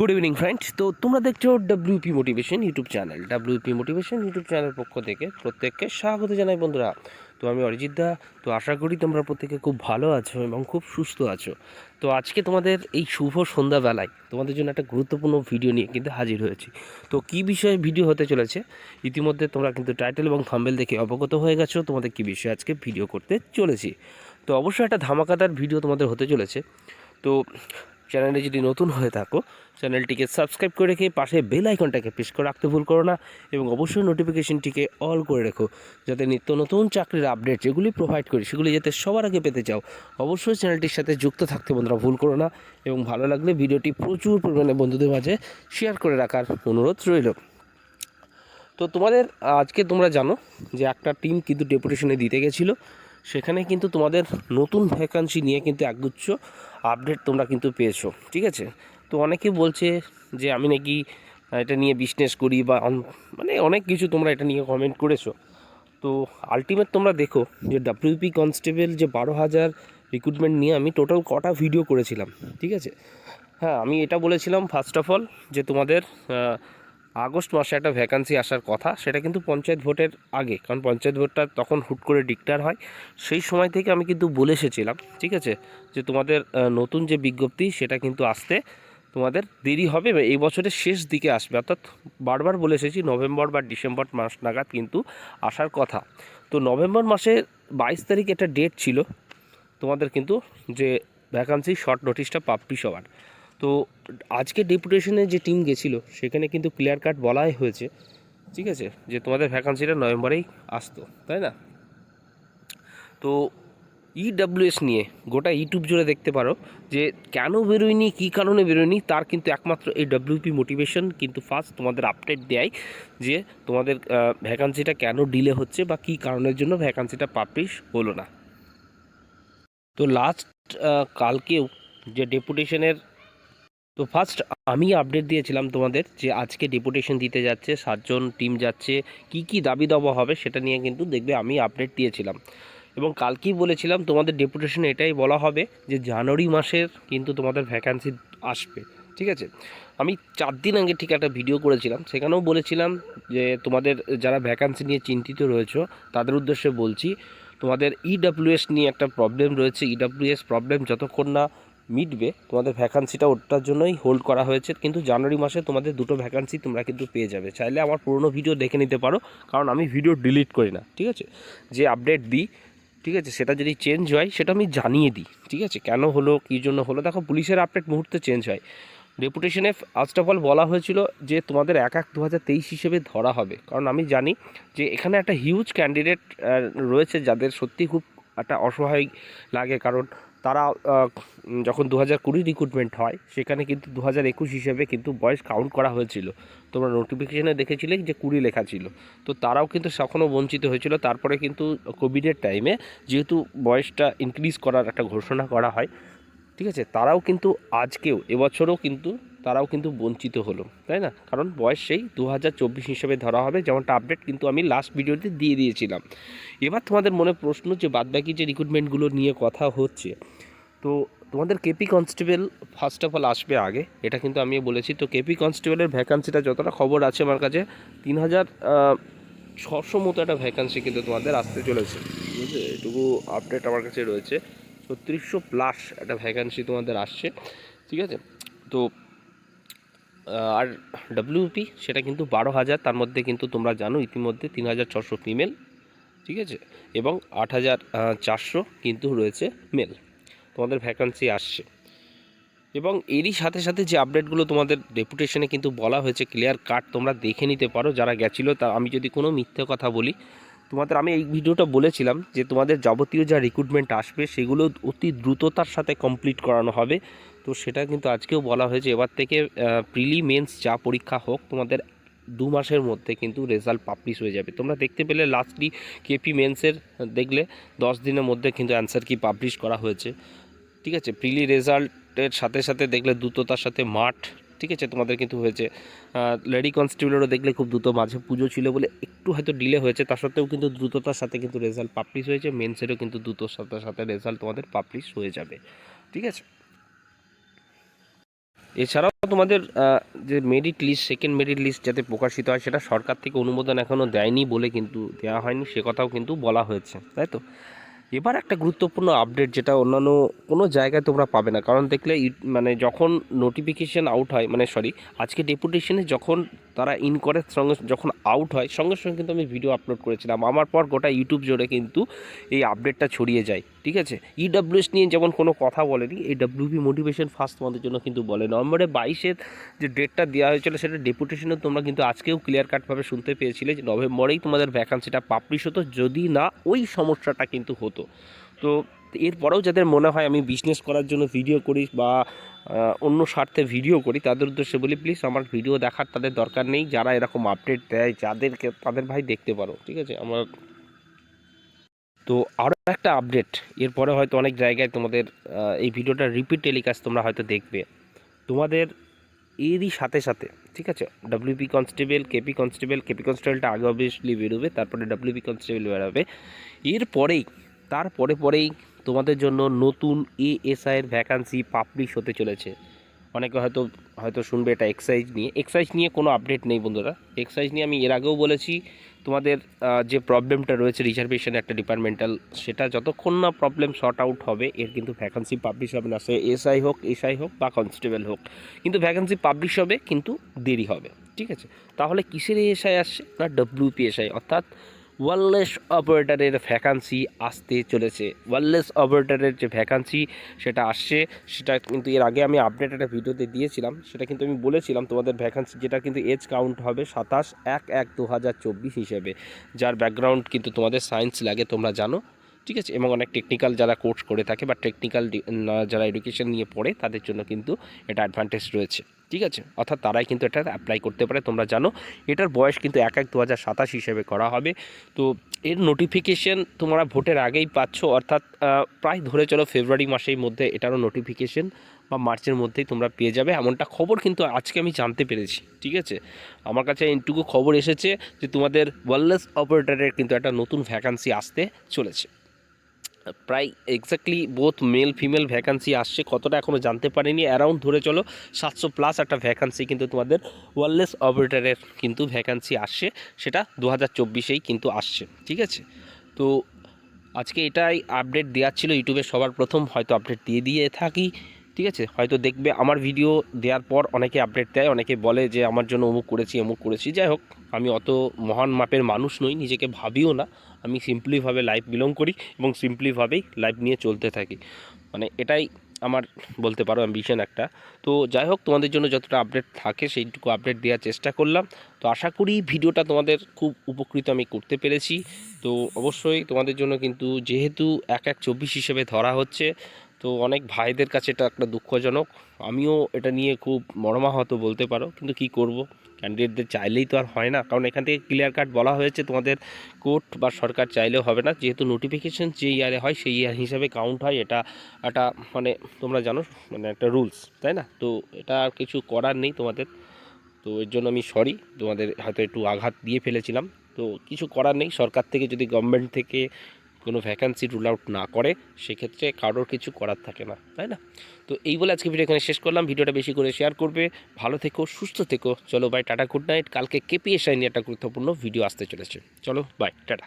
Good evening friend তো তোমরা দেখছ WP motivation YouTube channel WP motivation YouTube channel পক্ষ থেকে প্রত্যেককে স্বাগত জানাই, বন্ধুরা। তো আমি অরিজিৎ দা। তো আশা করি তোমরা প্রত্যেকে খুব ভালো আছো এবং খুব সুস্থ আছো। তো আজকে তোমাদের এই শুভ সন্ধ্যাবেলায় তোমাদের জন্য একটা গুরুত্বপূর্ণ ভিডিও নিয়ে কিন্তু হাজির হয়েছি। তো কী বিষয়ে ভিডিও হতে চলেছে, ইতিমধ্যে তোমরা কিন্তু টাইটেল এবং থাম্বেল দেখে অবগত হয়ে গেছো, তোমাদের কী বিষয়ে আজকে ভিডিও করতে চলেছি। তো অবশ্যই একটা ধামাকাদার ভিডিও তোমাদের হতে চলেছে। তো চ্যানেলে যদি নতুন হয়ে থাকো, চ্যানেলটিকে সাবস্ক্রাইব করে রেখে পাশে বেল আইকনটাকে প্রেস করে রাখতে ভুল করো না এবং অবশ্যই নোটিফিকেশনটিকে অল করে রেখো, যাতে নিত্য নতুন চাকরির আপডেট যেগুলি প্রোভাইড করি, সেগুলি যাতে সবার আগে পেতে চাও। অবশ্যই চ্যানেলটির সাথে যুক্ত থাকতে বন্ধুরা ভুল করো না এবং ভালো লাগলে ভিডিওটি প্রচুর পরিমাণে বন্ধুদের মাঝে শেয়ার করে রাখার অনুরোধ রইল। তো তোমাদের, আজকে তোমরা জানো যে একটা টিম কিন্তু ডেপুটেশনে দিতে গেছিল। সেখানে কিন্তু তোমাদের নতুন ভ্যাকান্সি নিয়ে কিন্তু একগুচ্ছ আপডেট তোমরা কিন্তু পেয়েছ, ঠিক আছে? তো অনেকে বলছে যে আমি নাকি এটা নিয়ে বিজনেস করি বা মানে অনেক কিছু তোমরা এটা নিয়ে কমেন্ট করেছ। তো আলটিমেট তোমরা দেখো যে ডাব্লিউপি কনস্টেবল যে বারো হাজার রিক্রুটমেন্ট নিয়ে আমি টোটাল কটা ভিডিও করেছিলাম, ঠিক আছে? হ্যাঁ আমি এটা বলেছিলাম ফার্স্ট অফ অল যে তোমাদের আগস্ট মাসে একটা ভ্যাকান্সি আসার কথা, সেটা কিন্তু পঞ্চায়েত ভোটের আগে। কারণ পঞ্চায়েত ভোটটা তখন হুট করে ডিক্টার হয়। সেই সময় থেকে আমি কিন্তু বলে এসেছিলাম, ঠিক আছে? যে তোমাদের নতুন যে বিজ্ঞপ্তি, সেটা কিন্তু আসতে তোমাদের দেরি হবে এই বছরের শেষ দিকে আসবে। অর্থাৎ বারবার বলে এসেছি, নভেম্বর বা ডিসেম্বর মাস নাগাদ কিন্তু আসার কথা। তো নভেম্বর মাসের বাইশ তারিখ একটা ডেট ছিল তোমাদের কিন্তু যে ভ্যাকান্সি শর্ট নোটিশটা পাবলিশ হওয়ার। তো আজকে ডেপুটেশনে যে টিম গেছিল, সেখানে কিন্তু ক্লিয়ার কাট বলাই হয়েছে। ঠিক আছে? যে তোমাদের ভ্যাকান্সিটা নভেম্বরেই আসতো, তাই না? তো ইডাব্লিউএস নিয়ে, গোটা ইউটিউব জুড়ে দেখতে পারো, যে কেন বেরোয়নি, কী কারণে বেরোয়নি, তার কিন্তু একমাত্র এই ডাব্লিউপি মোটিভেশন কিন্তু ফার্স্ট তোমাদের আপডেট দেয় যে তোমাদের ভ্যাকান্সিটা কেন ডিলে হচ্ছে বা কী কারণের জন্য ভ্যাকান্সিটা পাবলিশ হলো না। তো লাস্ট কালকেও যে ডেপুটেশনের তো ফার্স্ট আমি আপডেট দিয়েছিলাম তোমাদের যে আজকে ডেপুটেশন দিতে যাচ্ছে, সাতজন টিম যাচ্ছে, কি কি দাবি দাবা হবে সেটা নিয়ে কিন্তু দেখবে আমি আপডেট দিয়েছিলাম। এবং কালকেই বলেছিলাম তোমাদের ডেপুটেশনে এটাই বলা হবে যে জানুয়ারি মাসের কিন্তু তোমাদের ভ্যাকান্সি আসবে, ঠিক আছে? আমি চার দিন আগে ঠিক একটা ভিডিও করেছিলাম, সেখানেও বলেছিলাম যে তোমাদের যারা ভ্যাকান্সি নিয়ে চিন্তিত রয়েছে, তাদের উদ্দেশ্যে বলছি, তোমাদের ইডাব্লিউএস নিয়ে একটা প্রবলেম রয়েছে ইডাব্লিউএস প্রবলেম যতক্ষণ না মিটবে, তোমাদের ভ্যাকান্সিটা ওটার জন্যই হোল্ড করা হয়েছে। কিন্তু জানুয়ারি মাসে তোমাদের দুটো ভ্যাকান্সি তোমরা কিন্তু পেয়ে যাবে। চাইলে আমার পুরনো ভিডিও দেখে নিতে পারো, কারণ আমি ভিডিও ডিলিট করি না, ঠিক আছে? যে আপডেট দিই, ঠিক আছে? সেটা যদি চেঞ্জ হয়, সেটা আমি জানিয়ে দিই, ঠিক আছে? কেন হলো, কী জন্য হলো? দেখো, পুলিশের আপডেট মুহূর্তে চেঞ্জ হয়। রেপুটেশনে ফার্স্ট অফ অল বলা হয়েছিল যে তোমাদের এক এক দু হাজার তেইশ হিসেবে ধরা হবে। কারণ আমি জানি যে এখানে একটা হিউজ ক্যান্ডিডেট রয়েছে যাদের সত্যি খুব একটা অসহায় লাগে। কারণ তারা যখন দু হাজার কুড়ি রিক্রুটমেন্ট হয়, সেখানে কিন্তু দু হাজার একুশ হিসেবে কিন্তু বয়স কাউন্ট করা হয়েছিল। তোমরা নোটিফিকেশনে দেখেছিলে যে কুড়ি লেখা ছিল। তো তারাও কিন্তু তখনও বঞ্চিত হয়েছিল। তারপরে কিন্তু কোভিডের টাইমে যেহেতু বয়সটা ইনক্রিজ করার একটা ঘোষণা করা হয়, ঠিক আছে? তারাও কিন্তু আজকেও, এবছরও কিন্তু তারাও কিন্তু বঞ্চিত হলো, তাই না? কারণ বয়স সেই দু হাজার চব্বিশ হিসেবে ধরা হবে। যেমনটা আপডেট কিন্তু আমি লাস্ট ভিডিওতে দিয়ে দিয়েছিলাম। এবার তোমাদের মনে প্রশ্ন যে বাদবাকি যে রিক্রুটমেন্টগুলো নিয়ে কথা হচ্ছে তো তোমাদের KP constable first of all আসবে আগে, এটা কিন্তু আমি বলেছি। তো কেপি কনস্টেবলের ভ্যাকান্সিটা যতটা খবর আছে আমার কাছে, তিন হাজার ছশো মতো একটা ভ্যাকান্সি কিন্তু তোমাদের আসতে চলেছে। ঠিক আছে? এটুকু আপডেট আমার কাছে রয়েছে। ছত্রিশশো প্লাস একটা ভ্যাকান্সি তোমাদের আসছে। ঠিক আছে? তো আর ডাব্লিউপি সেটা কিন্তু বারো হাজার, তার মধ্যে কিন্তু তোমরা জানো ইতিমধ্যে তিন হাজার ছশো ফিমেল ঠিক আছে? এবং আট হাজার চারশো কিন্তু রয়েছে মেল তোমাদের ভ্যাকান্সি আসছে। এবং এরই সাথে সাথে যে আপডেটগুলো তোমাদের ডেপুটেশনে কিন্তু বলা হয়েছে ক্লিয়ার কাট তোমরা দেখে নিতে পারো। যারা গেছিল, তা আমি যদি কোনো মিথ্যে কথা বলি, তোমাদের আমি এই ভিডিওটা বলেছিলাম যে তোমাদের যাবতীয় যা রিক্রুটমেন্ট আসবে, সেগুলো অতি দ্রুততার সাথে কমপ্লিট করানো হবে। তো সেটা কিন্তু আজকেও বলা হয়েছে। এবার থেকে প্রিলি মেন্স যা পরীক্ষা হোক, তোমাদের দু মাসের মধ্যে কিন্তু রেজাল্ট পাবলিশ হয়ে যাবে। তোমরা দেখতে পেলে লাস্টলি কেপি মেন্সের দেখলে, দশ দিনের মধ্যে কিন্তু অ্যান্সার কি পাবলিশ করা হয়েছে। ঠিক আছে প্রিলি রেজাল্টের সাথে সাথে দেখলে দ্রুততার সাথে মাঠ, ঠিক আছে, তোমাদের কিন্তু হয়েছে। লেডি কনস্টেবলেরও দেখলে খুব দ্রুত মাঝে পুজো ছিল বলে একটু হয়তো ডিলে হয়েছে, তার সত্ত্বেও কিন্তু দ্রুততার সাথে কিন্তু রেজাল্ট পাবলিশ হয়েছে মেন্সেরও কিন্তু দ্রুতর সাথে সাথে রেজাল্ট তোমাদের পাবলিশ হয়ে যাবে, ঠিক আছে? এছাড়াও তোমাদের যে merit list second merit list যাতে প্রকাশিত হয়, সেটা সরকার থেকে অনুমোদন এখনও দেয়নি বলে কিন্তু দেওয়া হয়নি, সে কথাও কিন্তু বলা হয়েছে, তাই তো? এবার একটা গুরুত্বপূর্ণ আপডেট যেটা অন্যান্য কোনো জায়গায় তোমরা পাবে না। কারণ দেখলে মানে যখন নোটিফিকেশান আউট হয় মানে সরি আজকে ডেপুটেশনে যখন তারা ইন করে সঙ্গে যখন আউট হয়, সঙ্গে সঙ্গে কিন্তু আমি ভিডিও আপলোড করেছিলাম। আমার পর গোটা ইউটিউব জুড়ে কিন্তু এই আপডেটটা ছড়িয়ে যায়, ঠিক আছে? ইডাব্লিউএস নিয়ে যেমন কোনো কথা বলেনি, এই ডাব্লিউপি মোটিভেশন ফার্স্ট তোমাদের জন্য কিন্তু বলে নভেম্বরে বাইশের যে ডেটটা দেওয়া হয়েছিল, সেটা ডেপুটেশনে তোমরা কিন্তু আজকেও ক্লিয়ার কাটভাবে শুনতে পেয়েছিলে যে নভেম্বরেই তোমাদের ভ্যাকান্সিটা পাবলিশ হতো, যদি না ওই সমস্যাটা কিন্তু হতো। তো এরপরেও যাদের মনে হয় আমি বিজনেস করার জন্য ভিডিও করি বা অন্য স্বার্থে ভিডিও করি, তাদের উদ্দেশ্যে বলি প্লিজ আমার ভিডিও দেখার তাদের দরকার নেই, যারা এরকম আপডেট দেয়, যাদেরকে, তাদের ভাই দেখতে পারো, ঠিক আছে? আমার তো আরও একটা আপডেট এরপরে হয়তো অনেক জায়গায় তোমাদের এই ভিডিওটা রিপিট টেলিকাস্ট তোমরা হয়তো দেখবে। তোমাদের এরই সাথে সাথে, ঠিক আছে? WP constable KP constable KP কনস্টেবলটা আগে অবভিয়াসলি বেরোবে, তারপরে ডাব্লিউপি কনস্টেবল বেরোবে। এরপরেই, তারপরে পরেই তোমাদের জন্য নতুন এএসআইয়ের ভ্যাকান্সি পাবলিশ হতে চলেছে। অনেকে হয়তো হয়তো শুনবে এটা এক্সাইজ নিয়ে। এক্সাইজ নিয়ে কোনো আপডেট নেই বন্ধুরা। এক্সাইজ নিয়ে আমি এর আগেও বলেছি, তোমাদের যে প্রবলেমটা রয়েছে রিজার্ভেশন একটা ডিপার্টমেন্টাল সেটা যতক্ষণ না প্রবলেম শর্ট আউট হবে, এর কিন্তু ভ্যাকান্সি পাবলিশ হবে না। সে এসআই হোক এসআই হোক বা কনস্টেবল হোক। কিন্তু ভ্যাকান্সি পাবলিশ হবে, কিন্তু দেরি হবে। ঠিক আছে? তাহলে কিসের এসআই আসছে? না ডব্লিউপি এসআই অর্থাৎ ওয়ারলেস অপারেটারের ভ্যাকান্সি আসতে চলেছে। ওয়ারলেস অপারেটারের যে ভ্যাকান্সি সেটা আসছে, সেটা কিন্তু এর আগে আমি আপডেট একটা ভিডিওতে দিয়েছিলাম, সেটা কিন্তু আমি বলেছিলাম তোমাদের ভ্যাকান্সি যেটা কিন্তু এজ কাউন্ট হবে সাতাশ এক এক দু হাজার চব্বিশ হিসেবে, যার ব্যাকগ্রাউন্ড কিন্তু তোমাদের সায়েন্স লাগে, তোমরা জানো। ঠিক আছে, এবং অনেক টেকনিক্যাল যারা কোর্স করে থাকে বা টেকনিক্যাল যারা এডুকেশন নিয়ে পড়ে, তাদের জন্য কিন্তু এটা অ্যাডভান্টেজ রয়েছে, ঠিক আছে? অর্থাৎ তারাই কিন্তু এটা অ্যাপ্লাই করতে পারে, তোমরা জানো। এটার বয়স কিন্তু এক এক দু হাজার সাতাশ হিসেবে করা হবে। তো এর নোটিফিকেশন তোমরা ভোটের আগেই পাচ্ছ, অর্থাৎ প্রায় ধরে চলো ফেব্রুয়ারি মাসের মধ্যে এটারও নোটিফিকেশন বা মার্চের মধ্যেই তোমরা পেয়ে যাবে। এমনটা খবর কিন্তু আজকে আমি জানতে পেরেছি, ঠিক আছে? আমার কাছে এইটুকু খবর এসেছে যে তোমাদের ওয়ারলেস অপারেটরের কিন্তু একটা নতুন ভ্যাকান্সি আসতে চলেছে। প্রায় exactly both male female vacancy আসছে, কতটা এখনও জানতে পারিনি। অ্যারাউন্ড ধরে চলো, সাতশো প্লাস একটা ভ্যাকান্সি কিন্তু তোমাদের ওয়ারলেস অপারেটারের কিন্তু ভ্যাকান্সি আসছে, সেটা দু হাজার চব্বিশেই কিন্তু আসছে, ঠিক আছে? তো আজকে এটাই আপডেট দেওয়ার ছিল, ইউটিউবে সবার প্রথম হয়তো আপডেট দিয়ে দিয়ে থাকি। ঠিক আছে? হয়তো দেখবে আমার ভিডিও দেওয়ার পর অনেকে আপডেট দেয়, অনেকে বলে যে আমার জন্য অমুক করেছি অমুক করেছি। যাই হোক, আমি অত মহান মাপের মানুষ নই, নিজেকে ভাবিও না। আমি সিম্পলিভাবে লাইফ বিলং করি এবং সিম্পলিভাবেই লাইফ নিয়ে চলতে থাকি। মানে এটাই আমার বলতে পারো অ্যাম্বিশন একটা। তো যাই হোক, তোমাদের জন্য যতটা আপডেট থাকে সেইটুকু আপডেট দেওয়ার চেষ্টা করলাম। তো আশা করি ভিডিওটা তোমাদের খুব উপকৃত আমি করতে পেরেছি। তো অবশ্যই তোমাদের জন্য কিন্তু যেহেতু এক এক চব্বিশ হিসেবে ধরা হচ্ছে তো অনেক ভাইদের কাছে এটা একটা দুঃখজনক। আমিও এটা নিয়ে খুব মর্মাহত বলতে পারো, কিন্তু কি করব? ক্যান্ডিডেটদের চাইলেই তো আর হয় না। কারণ এখান থেকে ক্লিয়ার কাট বলা হয়েছে, তোমাদের কোর্ট বা সরকার চাইলেও হবে না। যেহেতু নোটিফিকেশন যে ইয়ারে হয়, সেই ইয়ার হিসাবে কাউন্ট হয়। এটা একটা মানে তোমরা জানো মানে একটা রুলস তাই না? তো এটা আর কিছু করার নেই তোমাদের। তো এর জন্য আমি সরি তোমাদের হয়তো একটু আঘাত দিয়ে ফেলেছিলাম। তো কিছু করার নেই। সরকার থেকে যদি গভর্নমেন্ট থেকে কোনো ভ্যাকান্সি রুল আউট না করে, সেক্ষেত্রে কারোর কিছু করার থাকে না, তাই না? তো এই বলে আজকে ভিডিও এখানে শেষ করলাম। ভিডিওটা বেশি করে শেয়ার করবে। ভালো থেকো, সুস্থ থেকো। চলো বাই টাটা গুড নাইট কালকে কেপিএসআই নিয়ে একটা গুরুত্বপূর্ণ ভিডিও আসতে চলেছে। চলো বাই টাটা।